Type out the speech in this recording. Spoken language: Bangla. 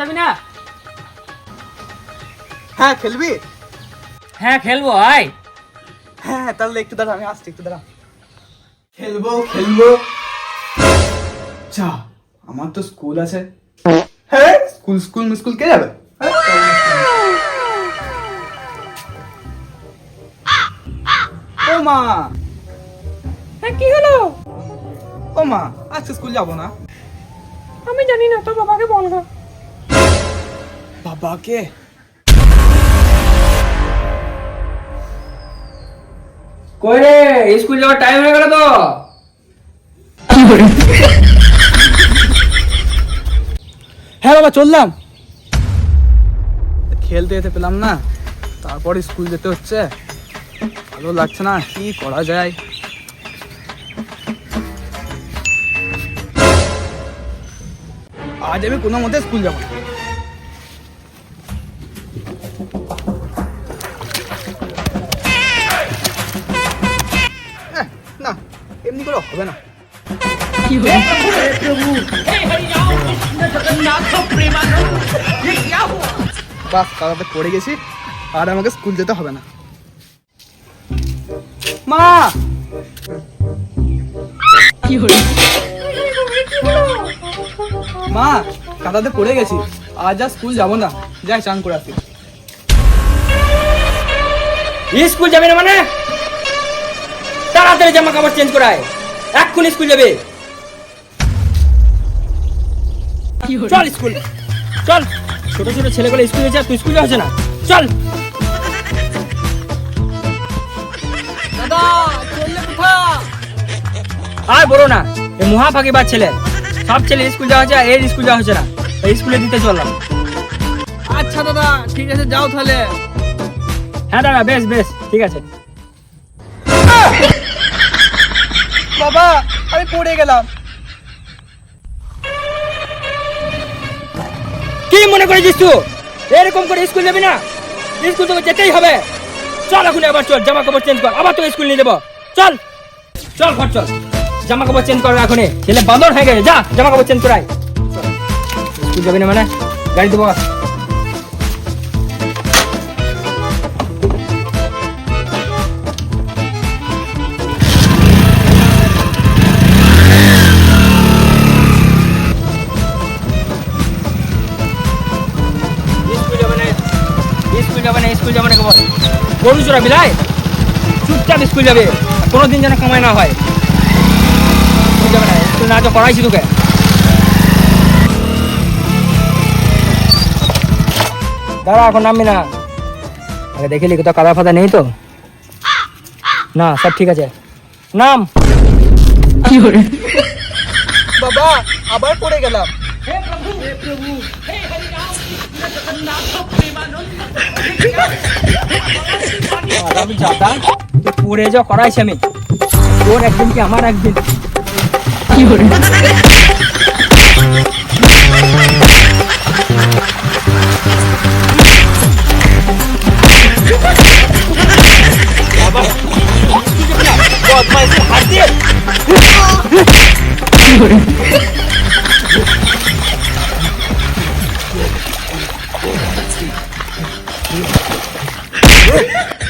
যাবি না? হ্যাঁ খেলবি? হ্যাঁ খেলব আয়। হ্যাঁ তাহলে একটু দাঁড়া আমি আসছি একটু দাঁড়া। খেলব খেলব। যা আমার তো স্কুল আছে। হ্যাঁ স্কুল স্কুল স্কুল কে যাবে? হ্যাঁ? ও মা। হ্যাঁ কি হলো? ও মা আজকে স্কুল যাব না। আমি জানি না, তোর বাবাকে বল গো। বাবাকে? কই রে, স্কুল যাওয়ার টাইম হয়ে গেল তো। হ্যাঁ বাবা, চললাম। খেলতে যেতে পেলাম না, তারপরে স্কুল যেতে হচ্ছে। ভালো লাগছে না, কি করা যায়? আজ আমি কোনো মতে স্কুল যাব না। না এমনি করে হবে না। বাস কাদাতে পড়ে গেছি আর আমাকে স্কুল যেতে হবে না। মা! মা কাদাতে পড়ে গেছি। আজ আর স্কুল যাব না। যাই চান করে আসি। স্কুল যাবে না মানে? তাড়াতাড়ি জামা কাপড় চেঞ্জ করায়। এক্ষুনি স্কুল যাবে। চল স্কুল। চল। ছোট ছোট ছেলেগুলো স্কুল যাচ্ছে তুই স্কুল যাচ্ছে না। চল। আর বলো না এই মহা ফাঁকিবার ছেলে। সব ছেলে স্কুল যাওয়া হচ্ছে এর স্কুল যাওয়া হচ্ছে না। এই স্কুলে দিতে চললাম। আচ্ছা দাদা ঠিক আছে যাও তাহলে। হ্যাঁ দাদা বেশ বেশ ঠিক আছে। বাবা আমি পড়ে গেলাম। কি মনে করেছিস তুই? এরকম করে স্কুল যাবি না? স্কুল তোকে যেতেই হবে। চল এখন আবার চল জামা কাপড় চেঞ্জ কর আবার তোকে স্কুল নিয়ে দেবো চল। চল ঘর চল। জামা কাপড় চেঞ্জ কর এখন ছেলে বাঁদর হয়ে গেছে, যা জামা কাপড় চেঞ্জ করাই। স্কুল যাবি না মানে? গাড়ি দেবো। স্কুল যাবে না কেবল গরু চোরা বিলাই চুপচাপ স্কুল যাবে। কোনো দিন যেন কামাই না হয়। যাবে না স্কুল না তো পড়াইছি তোকে। দাঁড়া এখন নামবি না। আগে দেখিলি কোথাও কাদা ফাদা নেই তো? না সব ঠিক আছে। নাম। বাবা আবার পড়ে গেলাম। আমি পড়ে যা করাইছি আমি। তোর একদিন কি আমার একদিন? 夜夜 Yeah.